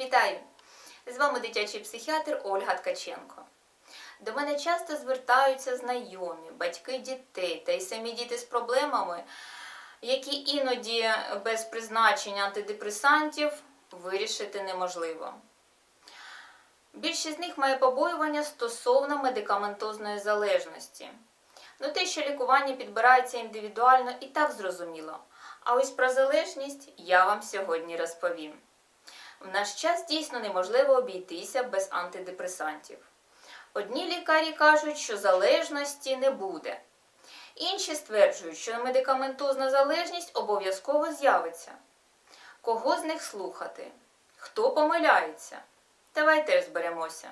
Вітаю! З вами дитячий психіатр Ольга Ткаченко. До мене часто звертаються знайомі, батьки дітей та й самі діти з проблемами, які іноді без призначення антидепресантів вирішити неможливо. Більшість з них має побоювання стосовно медикаментозної залежності. Ну, те, що лікування підбирається індивідуально, і так зрозуміло. А ось про залежність я вам сьогодні розповім. В наш час дійсно неможливо обійтися без антидепресантів. Одні лікарі кажуть, що залежності не буде. Інші стверджують, що медикаментозна залежність обов'язково з'явиться. Кого з них слухати? Хто помиляється? Давайте розберемося.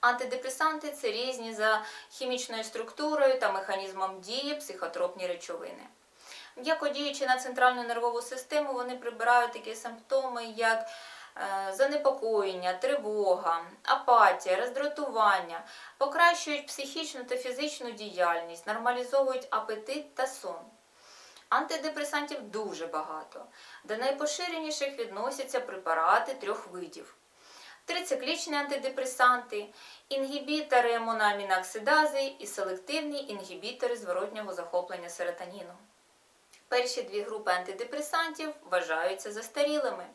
Антидепресанти це різні за хімічною структурою та механізмом дії психотропні речовини. М'яко діючи на центральну нервову систему, вони прибирають такі симптоми, як е, занепокоєння, тривога, апатія, роздратування, покращують психічну та фізичну діяльність, нормалізовують апетит та сон. Антидепресантів дуже багато. До найпоширеніших відносяться препарати трьох видів. Трициклічні антидепресанти, інгібітори моноаміноксидази і селективні інгібітори зворотнього захоплення серотоніну. Перші дві групи антидепресантів вважаються застарілими,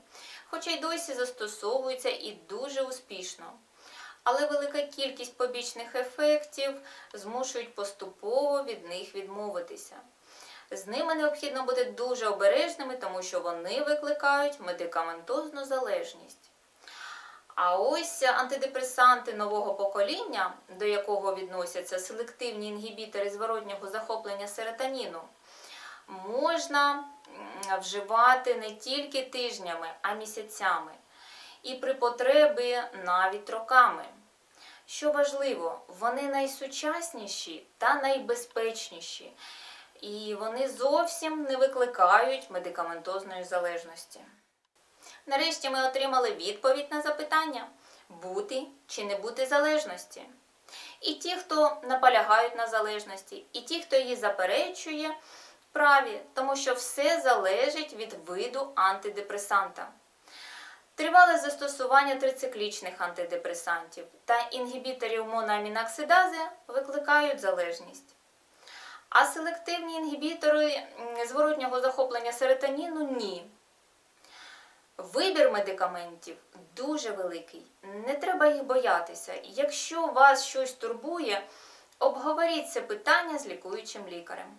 хоча й досі застосовуються і дуже успішно. Але велика кількість побічних ефектів змушують поступово від них відмовитися. З ними необхідно бути дуже обережними, тому що вони викликають медикаментозну залежність. А ось антидепресанти нового покоління, до якого відносяться селективні інгібітори зворотнього захоплення серотоніну, можна вживати не тільки тижнями, а місяцями. І при потребі навіть роками. Що важливо, вони найсучасніші та найбезпечніші. І вони зовсім не викликають медикаментозної залежності. Нарешті ми отримали відповідь на запитання бути чи не бути залежності. І ті, хто наполягають на залежності, і ті, хто її заперечує, праві, тому що все залежить від виду антидепресанта. Тривале застосування трициклічних антидепресантів та інгібіторів моноаміноксидази викликають залежність. А селективні інгібітори зворотнього захоплення серотоніну ні. Вибір медикаментів дуже великий. Не треба їх боятися. Якщо вас щось турбує, обговоріть це питання з лікуючим лікарем.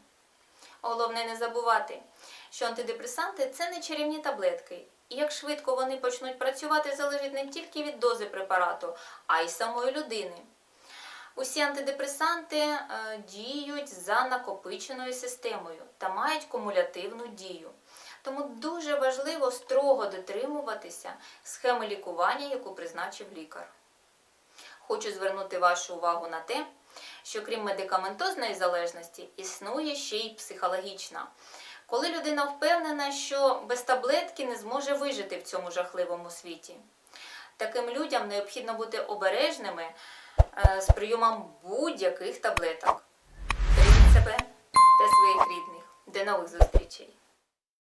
Головне не забувати, що антидепресанти це не чарівні таблетки. І як швидко вони почнуть працювати, залежить не тільки від дози препарату, а й самої людини. Усі антидепресанти е, діють за накопиченою системою та мають кумулятивну дію. Тому дуже важливо строго дотримуватися схеми лікування, яку призначив лікар. Хочу звернути вашу увагу на те, що крім медикаментозної залежності, існує ще й психологічна. Коли людина впевнена, що без таблетки не зможе вижити в цьому жахливому світі. Таким людям необхідно бути обережними е, з прийомом будь-яких таблеток. Бережіть себе та своїх рідних. До нових зустрічей!